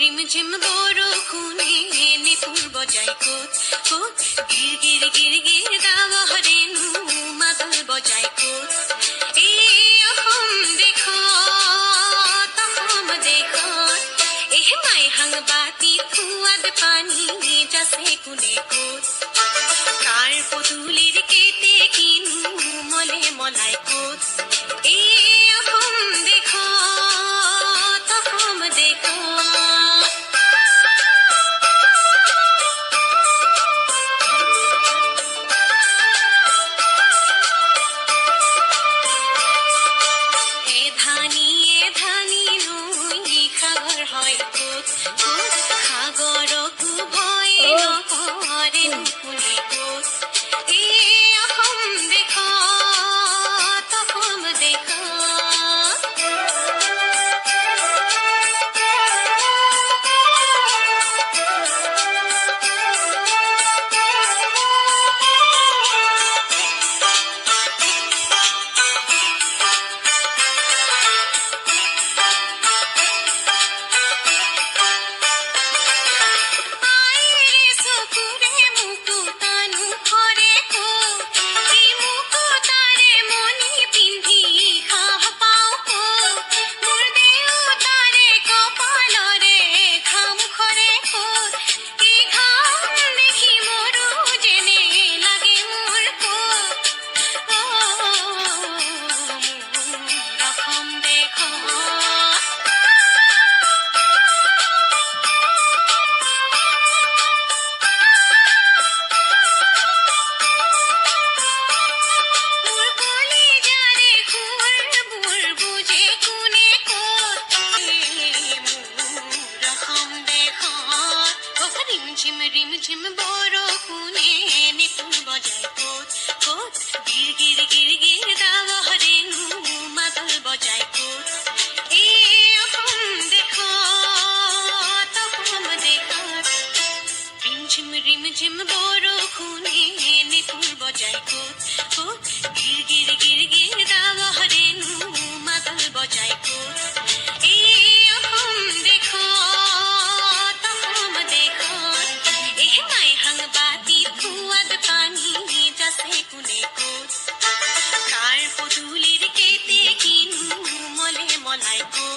রিমঝিম বরখুনে এনে পূর্ব যাই কোত কোত গির গির গির গির দাম হরে নু মাদল বজাই কোত বাতি ফুয়াদ পানি যাসে কুলে কোত কার পুতুলির কেতে কিনু মলে মলাই কোত হয় রিম ঝিম রিম ঝিম বড় কুনে নিপুণ বজায় কোত কোত গির গির গির গির দাওয়া হরে নু মাদল বজায় কোত এ অহম দেখো তহম দেখো। রিম ঝিম বড় খুনে I you.